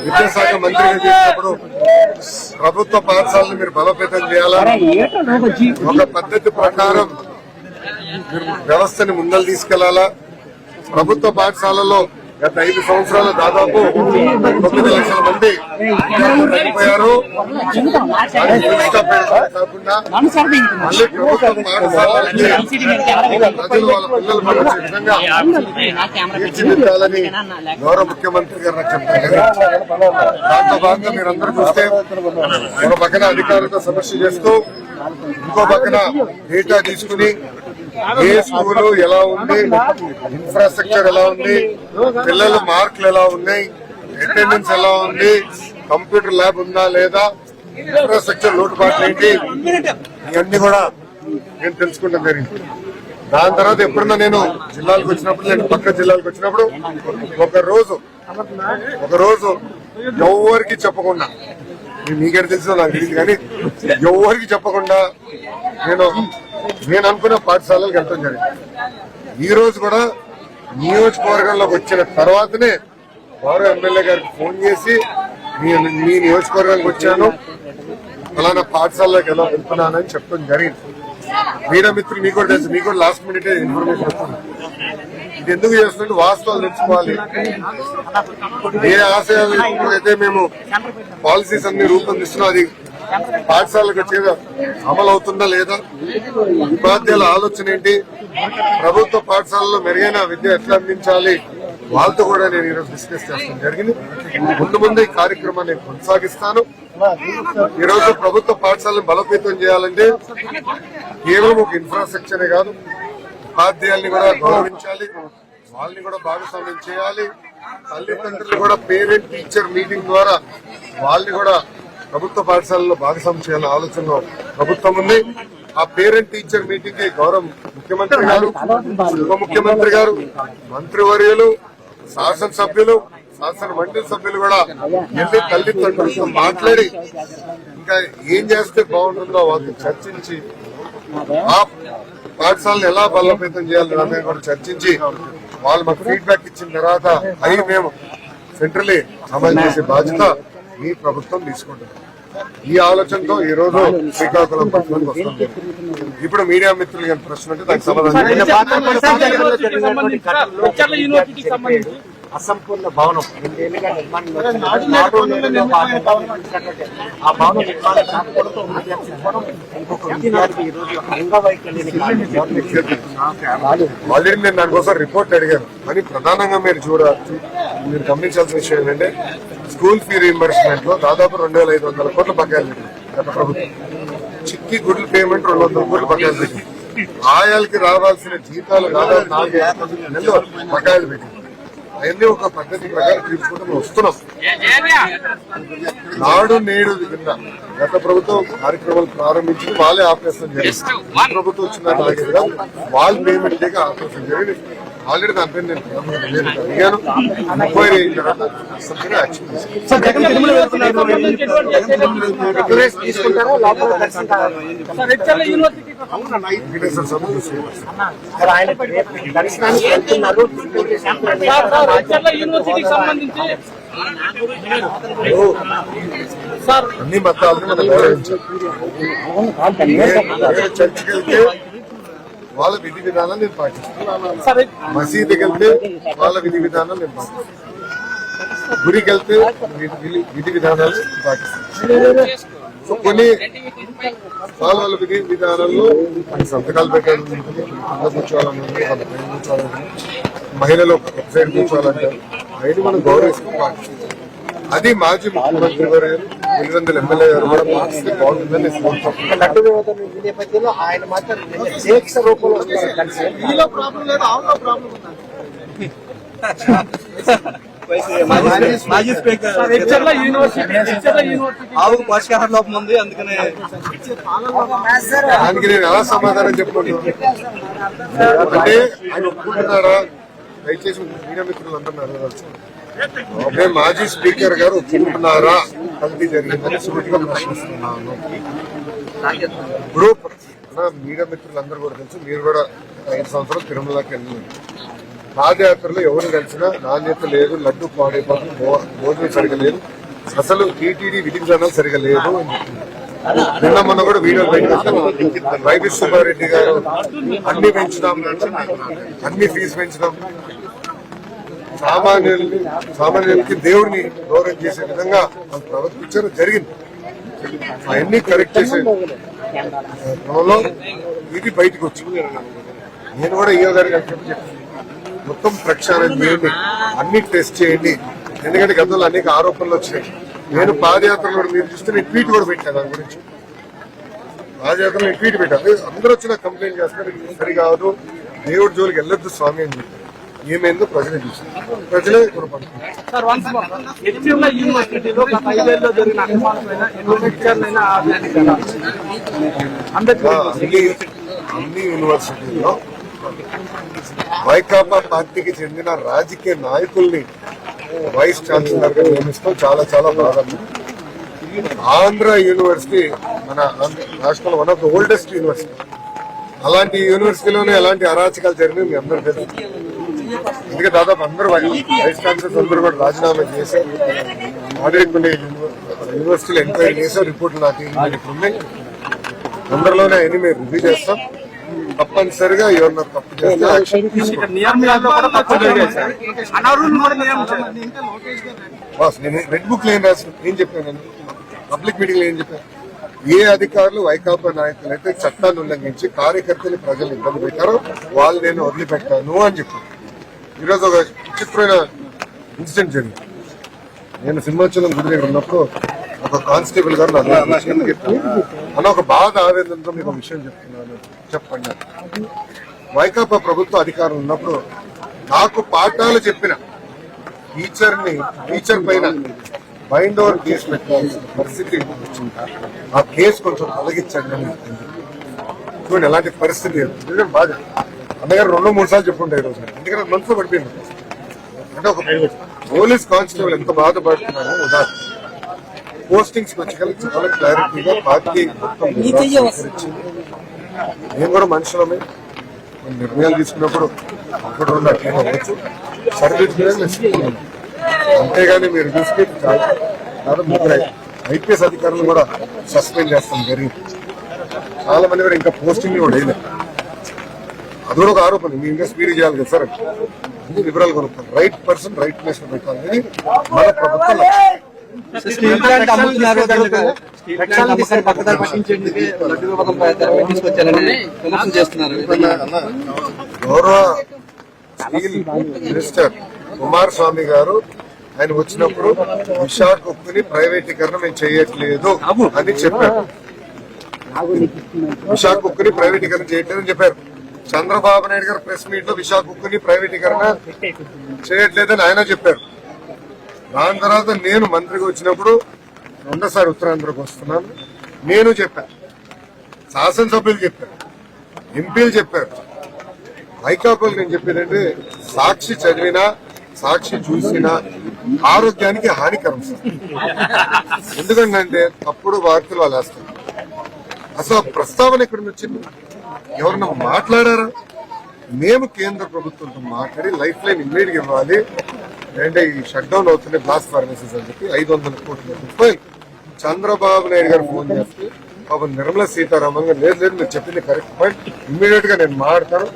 విద్యాశాఖ మంత్రిగా చేసినప్పుడు ప్రభుత్వ పాఠశాలను మీరు బలోపేతం చేయాలని ఒక పద్ధతి ప్రకారం వ్యవస్థని ముందలు తీసుకెళ్ళాలా? ప్రభుత్వ పాఠశాలలో గత ఐదు సంవత్సరాలు దాదాపు తొమ్మిది లక్షల మంది విద్యార్థులు కాకుండా మళ్ళీ ప్రజలు వాళ్ళ పిల్లలు విధంగా తీర్చిదిద్దాలని గౌరవ ముఖ్యమంత్రి గారు నాకు చెప్పారు దాంట్లో భాగంగా మీరందరూ చూస్తే ఒక పక్కన అధికారులతో సమస్య చేస్తూ ఇంకో పక్కన డేటా తీసుకుని ఏ స్కూలు ఎలా ఉంది? ఇన్ఫ్రాస్ట్రక్చర్ ఎలా ఉంది? పిల్లల మార్కులు ఎలా ఉన్నాయి? అటెండెన్స్ ఎలా ఉంది? కంప్యూటర్ ల్యాబ్ ఉందా లేదా? ఇన్ఫ్రాస్ట్రక్చర్ లోటుపాట్లు ఏంటి? ఇవన్నీ కూడా నేను తెలుసుకుంటాం జరిగింది దాని తర్వాత ఎప్పుడన్నా నేను జిల్లాలకు వచ్చినప్పుడు నేను పక్క జిల్లాలకు వచ్చినప్పుడు ఒక రోజు ఒక రోజు ఎవరికి చెప్పకుండా మీకేం తెలుసో నాకు తెలియదు కానీ ఎవరికి చెప్పకుండా నేను నేను అనుకున్న పాఠశాలలకు వెళ్తాం జరిగింది. ఈ రోజు కూడా నియోజకవర్గంలోకి వచ్చిన తర్వాతనే గౌరవ ఎమ్మెల్యే గారికి ఫోన్ చేసి మీ మీ నియోజకవర్గానికి వచ్చాను ఫలానా పాఠశాలలోకి ఎలా వెళ్తున్నానని చెప్పడం జరిగింది. మీడియా మిత్రులు మీకు కూడా తెలుసు మీకు కూడా లాస్ట్ మినిట్ ఇన్ఫర్మేషన్ వస్తుంది. ఇది ఎందుకు చేస్తుంటే వాస్తవాలు తెలుసుకోవాలి. ఏ ఆశయాలు అయితే మేము పాలసీస్ అన్ని రూపొందిస్తున్నాం అది పాఠశాలకు వచ్చేదా అమలు అవుతుందా లేదా? ఉపాధ్యాయుల ఆలోచన ఏంటి? ప్రభుత్వ పాఠశాలలో మెరుగైన విద్య ఎట్లా అందించాలి? వాళ్ళతో కూడా నేను ఈరోజు డిస్కస్ చేస్తాను జరిగింది. ముందు ముందు ఈ కార్యక్రమాన్ని కొనసాగిస్తాను. ఈరోజు ప్రభుత్వ పాఠశాలను బలోపేతం చేయాలంటే కేవలం ఒక ఇన్ఫ్రాస్ట్రక్చరే కాదు ఉపాధ్యాయుల్ని కూడా గౌరవించాలి వాళ్ళని కూడా భాగస్వామ్యం చేయాలి. తల్లిదండ్రులు కూడా పేరెంట్ టీచర్ మీటింగ్ ద్వారా వాళ్ళని కూడా ప్రభుత్వ పాఠశాలలో భాగస్వామ్యం చేయాలని ఆలోచనలో ప్రభుత్వం ఉంది. ఆ పేరెంట్ టీచర్ మీటింగ్కి గౌరవ ముఖ్యమంత్రి గారు ఉప ముఖ్యమంత్రి గారు మంత్రివర్యులు శాసనసభ్యులు శాసన మండలి సభ్యులు కూడా వెళ్ళి తల్లిదండ్రులతో మాట్లాడి ఇంకా ఏం చేస్తే బాగుంటుందో వాళ్ళతో చర్చించి ఆ పాఠశాలను ఎలా బలోపేతం చేయాలి అనేది కూడా చర్చించి వాళ్ళు మాకు ఫీడ్బ్యాక్ ఇచ్చిన తర్వాత అవి మేము సెంట్రలీ అమలు చేసే బాధ్యత మీ ప్రభుత్వం తీసుకుంటుంది ఈ ఆలోచనతో ఈ రోజు శ్రీకాకుళం పట్టణానికి వస్తుంది ఇప్పుడు మీడియా మిత్రులు కానీ ప్రశ్న ఉంటే దానికి సమాధానం అసంపూర్ణ భవనం రెండేళ్ళుగా నిర్మాణం వచ్చిన నాలుగు నెలల్లో భాగంగా నిర్మించినటువంటి ఆ భవనం నిర్మాణం కాకపోవడంతో విద్యార్థించడం ఇంకొక విద్యార్థి ఈ రోజు అంగవైకల్యాన్ని ఆల్రెడీ నేను దానికోసం రిపోర్ట్ అడిగాను కానీ ప్రధానంగా మీరు చూడ మీరు గమనించాల్సిన విషయం ఏంటంటే స్కూల్ ఫీ రీఎంబర్స్మెంట్లో దాదాపు రెండు వేల ఐదు వందల కోట్ల బకాయిలు పెట్టింది గత ప్రభుత్వం. చిక్కి గుడ్ల పేమెంట్ రెండు వందల కోట్ల బకాయిలు పెట్టింది. ఆయాలకి రావాల్సిన జీతాలు దాదాపు నాలుగు నెలలు బకాయిలు పెట్టింది. అవన్నీ ఒక పద్ధతి ప్రకారం తీర్చుకుంటూ వస్తున్నాం. నాడు నేడు కింద గత ప్రభుత్వం కార్యక్రమాలు ప్రారంభించి వాళ్ళే ఆపేస్తాం జరిగింది. ప్రభుత్వం వచ్చిన వాళ్ళ పేమెంట్ లేక ఆపేస్తాం జరిగింది. ఆల్రెడీ దానిపై నేను ప్రధానమంత్రి నివేదిక అడిగాను ఎంక్వైరీ అయిన తర్వాత అసెంబ్లీలో యాక్షన్ తీసుకుంటారా అన్ని మతాలను మనం గౌరవించాలి. చర్చికి వెళ్తే వాళ్ళ విధి విధానం నేను పాటిస్తాను మసీదుకి వెళ్తే వాళ్ళ విధి విధానం నేను పాటిస్తాను గుడికి వెళ్తే విధి- విధి- విధి విధానాలు పాటిస్తాను సో కొన్ని వాళ్ళ వాళ్ళ విధి విధానాల్లో కొన్ని సంతకాలు పెట్టాలి కింద వాళ్ళ పైన కూర్చోవాలని ఉంది. మహిళలు ఒక సైడ్ కూర్చోవాలంటారు. అయినా మనం గౌరవిస్తాం అది మాజీ ముఖ్యమంత్రి గారు పులివెందుల ఎమ్మెల్యే గారు కూడా పాటిస్తే బాగుంటుందని. లడ్డు వివాదం నేపథ్యంలో ఆయన మాత్రం దీక్ష రూపంలో వచ్చేసి కలిసి మాజీ స్పీకర్ ఆవుకు పోషకాహార లోపం ఉంది అందుకనే దానికి నేను ఎలా సమాధానం చెప్పుకుంటున్నాను అంటే ఆయన ఒప్పుకుంటున్నారా? దయచేసి మీడియా మిత్రులు అంటున్నారు అంటే మాజీ స్పీకర్ గారు ఒప్పుకుంటున్నారా? కలిపి జరిగిందని సూటిగా ప్రశ్నిస్తున్నాను. ఇప్పుడు మీడియా మిత్రులందరూ కూడా తెలుసు మీరు కూడా ఐదు సంవత్సరాలు తిరుమలకి వెళ్ళినారు పాదయాత్రలో ఎవరు కలిసినా నాణ్యత లేదు లడ్డు పాడైపోతుంది పాత్ర భోజనం సరిగా లేదు. అసలు టీటీడీ విధి సరిగా లేదు నిన్న మొన్న కూడా వీడియో బయట వైవి సుబ్బారెడ్డి గారు అన్ని పెంచుదాం అన్ని ఫీజు పెంచుదాం. సామాన్యుల్ని సామాన్యులకి దేవుడిని గౌరవం చేసే విధంగా వాళ్ళు ప్రవర్తించడం జరిగింది. అవన్నీ కరెక్ట్ చేసే క్రమంలో ఇది బయటకు వచ్చింది. నేను కూడా ఈయో గారికి చెప్పి మొత్తం ప్రక్షాళన చేయండి. అన్ని టెస్ట్ చేయండి. ఎందుకంటే గతంలో అనేక ఆరోపణలు వచ్చినాయి. నేను పాదయాత్రలో కూడా మీరు చూస్తే నేను ట్వీట్ కూడా పెట్టాను దాని గురించి. పాదయాత్రలో నేను ట్వీట్ పెట్టాను. అందరూ వచ్చి కంప్లైంట్ చేస్తారు. సరికాదు. దేవుడి జోలికి వెళ్ళొద్దు స్వామి అని చెప్పారు. ఏమైందో ప్రజలే చూసారు ప్రజలే అన్ని యూనివర్సిటీల్లో వైకాపా పార్టీకి చెందిన రాజకీయ నాయకుల్ని వైస్ ఛాన్సలర్గా నియమిస్తాం చాలా చాలా బాగుంది ఆంధ్ర యూనివర్సిటీ మన రాష్ట్రంలో one of the oldest university అలాంటి యూనివర్సిటీలోనే ఎలాంటి అరాచకాలు జరిగినాయి మీ అందరూ తెలుసు అందుకే దాదాపు అందరూ వైస్ ఛాన్సలర్స్ అందరూ కూడా రాజీనామా చేశారు ఆడిట్ కొన్ని యూనివర్సిటీలు ఎంక్వైరీ చేశారు రిపోర్ట్లు నాకు ఇప్పుడు ఉన్నాయి. తొందరలోనే అన్ని మేము రివ్యూ చేస్తాం. తప్పనిసరిగా ఎవరన్నా తప్పు చేస్తే యాక్షన్ బాస్ నేను రెడ్ బుక్లో ఏం రాసిన ఏం చెప్పాను నేను? పబ్లిక్ మీటింగ్లో ఏం చెప్పాను? ఏ అధికారులు వైకాపా నాయకులు అయితే చట్టాన్ని ఉల్లంఘించి కార్యకర్తలు ప్రజలు ఇబ్బంది పెట్టారో వాళ్ళు నేను వదిలిపెట్టాను అని చెప్పాను. ఈరోజు ఒక విచిత్రమైన ఇన్సిడెంట్ జరిగింది నేను సింహాచలం గుడి దగ్గర ఉన్నప్పుడు ఒక కానిస్టేబుల్ గారు నా దగ్గరికి చెప్పి, అన్న ఒక బాధ ఆవేదనతో మీకు ఒక విషయం చెప్తున్నాను చెప్పండి వైకాపా ప్రభుత్వ అధికారం ఉన్నప్పుడు నాకు పాఠాలు చెప్పిన టీచర్ని టీచర్ పైన బైండ్ ఓవర్ కేసు పెట్టాల్సిన పరిస్థితి వచ్చింది ఆ కేసు కొంచెం తొలగించండి అని చెప్పింది. చూడండి ఎలాంటి పరిస్థితి లేదు. బాధ అన్నగారు రెండు మూడు సార్లు చెప్పుంటాయి ఈ రోజు ఎందుకంటే మనసులో పడిపోయింది. అంటే ఒక పోలీస్ కానిస్టేబుల్ ఎంత బాధపడుతున్నారో ఉదాహరణ. పోస్టింగ్స్ వచ్చి చాలా క్లారిటీగా పార్టీ మొత్తం. మేము కూడా మనుషులమే. నిర్ణయాలు తీసుకున్నప్పుడు అప్పుడు ఉన్న టీం అవ్వచ్చు. సర్వీస్ మీద. అంతేగాని మీరు చూస్తే చాలా చాలా ముగ్గురు ఐపీఎస్ అధికారులు కూడా సస్పెండ్ చేస్తాం. జరిగింది చాలా మంది కూడా ఇంకా పోస్టింగ్ కూడా వేయలేదు. అది కూడా ఒక ఆరోపణ. మీ ఇంకా స్పీడ్ చేయాలి కదా సార్? అన్ని వివరాలు కొనుక్కోండి. రైట్ పర్సన్ రైట్ ప్లేస్లో పెట్టాలి. ఇది మన ప్రభుత్వం. లక్ష్యం. గౌరవ స్టీల్ మినిస్టర్ కుమారస్వామి గారు ఆయన వచ్చినప్పుడు విశాఖ ఉక్కుని ప్రైవేటీకరణ మేము చేయట్లేదు అని చెప్పారు. విశాఖ ఉక్కుని ప్రైవేటీకరణ చేయట్లేదు అని చెప్పారు. చంద్రబాబు నాయుడు గారు ప్రెస్ మీట్లో విశాఖ ఉక్కుని ప్రైవేటీకరణ చేయట్లేదని ఆయన చెప్పారు. దాని తర్వాత నేను మంత్రిగా వచ్చినప్పుడు రెండోసారి ఉత్తరాంధ్రకు వస్తున్నాను. నేను చెప్పాను శాసనసభ్యులు చెప్పారు. ఎంపీలు చెప్పారు. వైకాపాలు నేను చెప్పేదంటే సాక్షి చదివినా సాక్షి చూసినా ఆరోగ్యానికి హానికరం ఎందుకంటే తప్పుడు వార్తలు వాళ్ళు వేస్తారు అసలు ప్రస్తావన ఎక్కడి నుంచి వచ్చింది? ఎవరన్నా మాట్లాడారా? మేము కేంద్ర ప్రభుత్వంతో మాట్లాడి లైఫ్ లైన్ ఇమ్మీడియట్ ఇవ్వాలి. అంటే ఈ షట్ డౌన్ అవుతున్నాయి బ్లాస్ట్ ఫార్మసీస్ అని చెప్పి ఐదు వందల కోట్ల రూపాయలు. చంద్రబాబు నాయుడు గారు ఫోన్ చేస్తే పాపం నిర్మలా సీతారామన్ గారు లేదు లేదు మీరు చెప్పింది కరెక్ట్ పాయింట్ ఇమ్మీడియట్గా నేను మాట్లాడతాను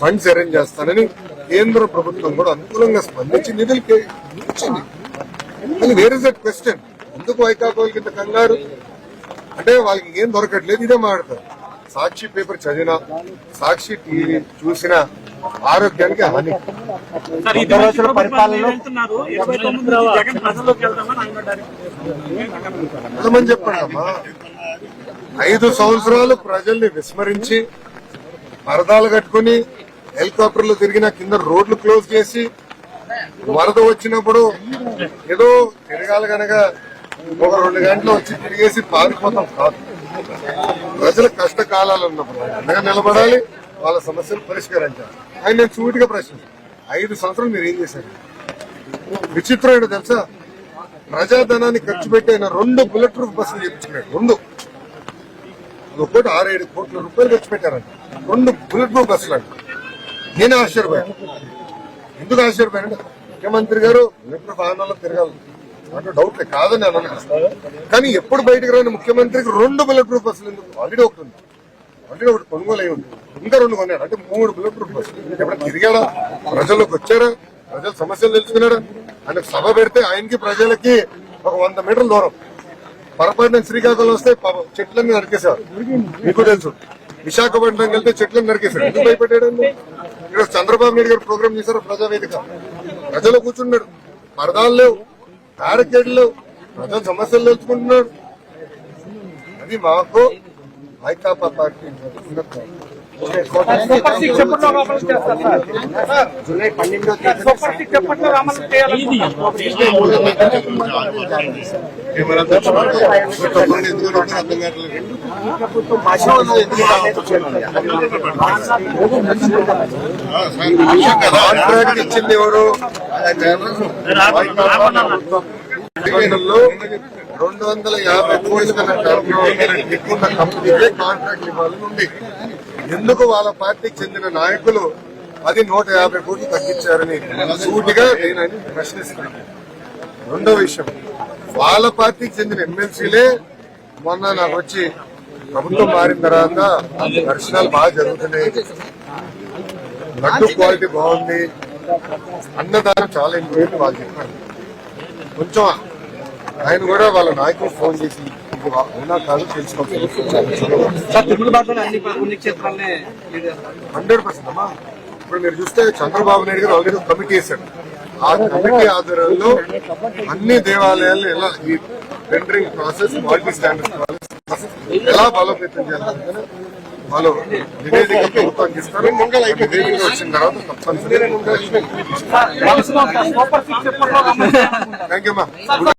ఫండ్స్ అరేంజ్ చేస్తానని కేంద్ర ప్రభుత్వం కూడా అనుకూలంగా స్పందించి నిధులు ఇచ్చింది కానీ వేర్ ఇస్ దట్ క్వశ్చన్ ఎందుకు వైకాపాలకి కింద కంగారు అంటే వాళ్ళకి ఏం దొరకట్లేదు ఇదే మాట్లాడతారు సాక్షి పేపర్ చదివినా సాక్షి టీవీ చూసినా ఆరోగ్యానికి హాని. అమ్మా ఐదు సంవత్సరాలు ప్రజల్ని విస్మరించి పరదాలు కట్టుకుని హెలికాప్టర్లు తిరిగిన కింద రోడ్లు క్లోజ్ చేసి వరద వచ్చినప్పుడు ఏదో తిరగాలి కనుక ఒక రెండు గంటలు వచ్చి తిరిగేసి పారిపోతాం కాదు. ప్రజల కష్టకాలాలు ఉన్నప్పుడు అండగా నిలబడాలి వాళ్ళ సమస్యలు పరిష్కరించాలి. ఆయన నేను చూటిగా ప్రశ్న ఐదు సంవత్సరాలు మీరు ఏం చేశారు? విచిత్రం ఏంటో తెలుసా? ప్రజాధనాన్ని ఖర్చు పెట్టి ఆయన రెండు బుల్లెట్ ప్రూఫ్ బస్సులు చేయించుకున్నాడు. రెండు. ఒక్కోటి ఆరు ఏడు కోట్ల రూపాయలు ఖర్చు పెట్టారంట. రెండు బుల్లెట్ ప్రూఫ్ బస్సులు అంట. నేను ఆశ్చర్యపోయాను. ఎందుకు ఆశ్చర్యపోయాను ముఖ్యమంత్రి గారు బుల్లెట్ ప్రూఫ్ వాహనాల్లో తిరగాలి. అంటే డౌట్ లేదు కాదని అనలేదు కానీ ఎప్పుడు బయటకు రాని ముఖ్యమంత్రికి రెండు బుల్లెట్ ప్రూఫ్ బస్సులు ఎందుకు? ఆల్రెడీ ఒకటి ఉంది. ఆల్రెడీ ఒకటి కొనుగోలు అయి ఉంది. ఇంకా రెండు కొన్నాడు. అంటే మూడు బుల్లెట్ ప్రూఫ్ బస్సులు ఎప్పుడు తిరిగాడా? ప్రజల్లోకి వచ్చారా ప్రజల సమస్యలు తెలుసుకున్నాడా? ఆయన సభ పెడితే ఆయనకి ప్రజలకి ఒక వంద మీటర్ల దూరం. పొరపాటున శ్రీకాకుళం వస్తే చెట్లన్నీ నరికేశారు. మీకు తెలుసు. విశాఖపట్నం వెళ్తే చెట్లను నరికేశారు. ఎందుకు భయపెట్టాడండి ఈరోజు చంద్రబాబు నాయుడు గారు ప్రోగ్రామ్ చేశారు? ప్రజావేదిక. ప్రజలు కూర్చున్నాడు. పరదాలు లేవు. బ్యారికేడ్లు ప్రజల సమస్యలు తెలుసుకుంటున్నారు. అది మాకు వైకాపా పార్టీ సూపర్ సిక్స్ ఎప్పట్లో అమలు చేస్తారు సార్. జూలై పన్నెండో తేదీ సూపర్ సిక్స్ ఎప్పట్లో అమలు చేయాలి. కాంట్రాక్ట్ ఇచ్చింది ఎవరు రెండు వందల యాభై కోట్ల కన్నా టర్న్ ఎక్కువ కాంట్రాక్ట్ ఇవ్వాలని ఉంది. ఎందుకు వాళ్ళ పార్టీకి చెందిన నాయకులు అది నూట యాభై కోట్లు తగ్గించారని సూటిగా నేను ప్రశ్నిస్తున్నాను. రెండో విషయం వాళ్ళ పార్టీకి చెందిన ఎమ్మెల్సీలే మొన్న నాకు వచ్చి ప్రభుత్వం మారిన తర్వాత దర్శనాలు బాగా జరుగుతున్నాయి. లడ్డు క్వాలిటీ బాగుంది. అన్నదానం చాలా ఇంపార్టెంట్ వాళ్ళు చెప్పారు. కొంచెం ఆయన కూడా వాళ్ళ నాయకులు ఫోన్ చేసి అవునా కాదు తెలుసుకోవాలి. హండ్రెడ్ పర్సెంట్ అమ్మా ఇప్పుడు మీరు చూస్తే చంద్రబాబు నాయుడు గారు ఆల్రెడీ కమిటీ వేశాడు. ఆ కమిటీ ఆధ్వర్యంలో అన్ని దేవాలయాలు ఎలా ఈ tendering process quality standards process ఎలా బలోపేతం చేయాలి? వాళ్ళు నివేదిక ప్రభుత్వానికి ఇస్తారు నివేదిక వచ్చిన తర్వాత థ్యాంక్ యూ అమ్మా